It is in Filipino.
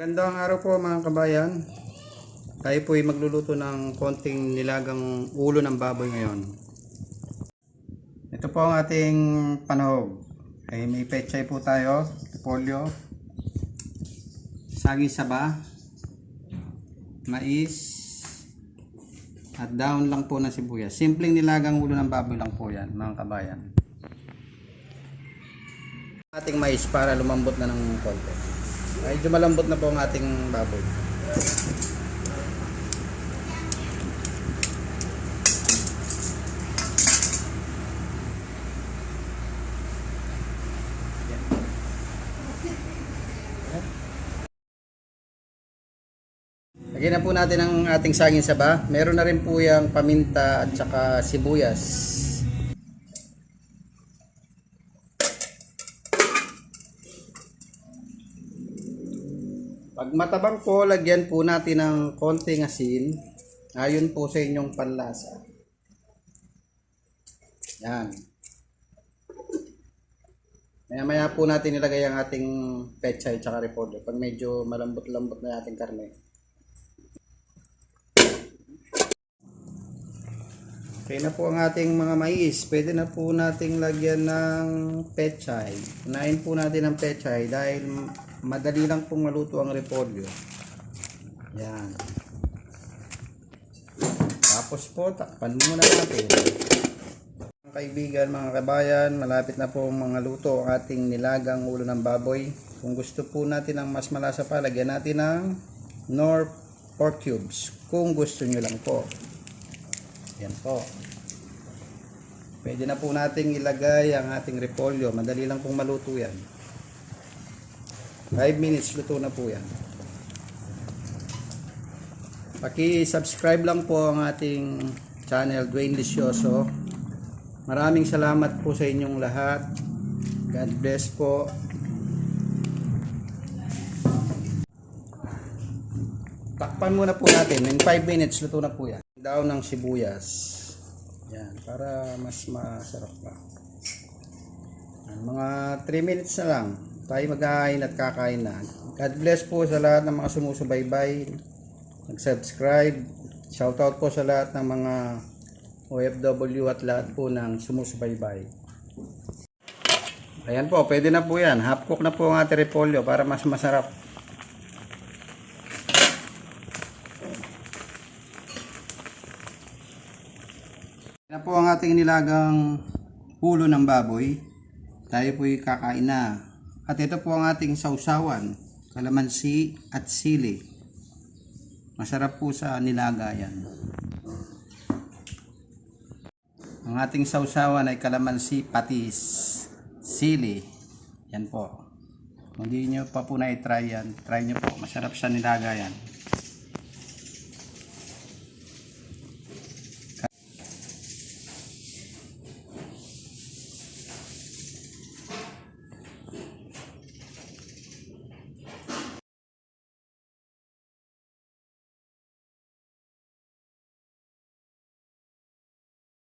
Gandang araw po mga kabayan. Tayo po ay magluluto ng konting nilagang ulo ng baboy ngayon. Ito po ang ating panahog. Ay may pechay po tayo, polio, saging saba, mais, at down lang po ng sibuyas. Simpleng nilagang ulo ng baboy lang po yan mga kabayan. Ating mais para lumambot na ng konti. Medyo malambot na po ang ating baboy. Lagyan na po natin ang ating saging saba. Meron na rin po yung paminta at saka sibuyas. Pag matabang po, lagyan po natin ng konting asin. Ayon po sa inyong panlasa. Yan. Maya maya po natin ilagay ang ating pechay at repolyo. Pag medyo malambot-lambot na ating karne. Okay na po ang ating mga mais. Pwede na po nating lagyan ng pechay. Unahin po natin ang pechay dahil madali lang pong maluto ang repolyo. Yan. Tapos po, takpan muna natin. Mga kaibigan, mga kabayan, malapit na po mga luto ang ating nilagang ulo ng baboy. Kung gusto po natin ng mas malasa pa, lagyan natin ng nor pork cubes. Kung gusto nyo lang po. Yan po. Pwede na po nating ilagay ang ating repolyo. Madali lang pong maluto yan. 5 minutes luto na po yan. Paki-subscribe lang po ang ating channel Dwayne Lisioso. Maraming salamat po sa inyong lahat. God bless po. Takpan muna po natin. In 5 minutes luto na po yan. Daw ng sibuyas. Yan, para mas masarap pa. Yan, mga 3 minutes na lang. Tayo magkain at kakain na. God bless po sa lahat ng mga sumusubaybay. Nag-subscribe. Shoutout po sa lahat ng mga OFW at lahat po ng sumusubaybay. Ayan po, pwede na po yan. Half cook na po ang ating repolyo para mas masarap. Yan po ang ating nilagang ulo ng baboy. Tayo po'y kakain na. At ito po ang ating sausawan, kalamansi at sili. Masarap po sa nilaga yan. Ang ating sausawan ay kalamansi, patis, sili. Yan po. Kung hindi nyo pa po na-try yan, try nyo po. Masarap sa nilaga yan.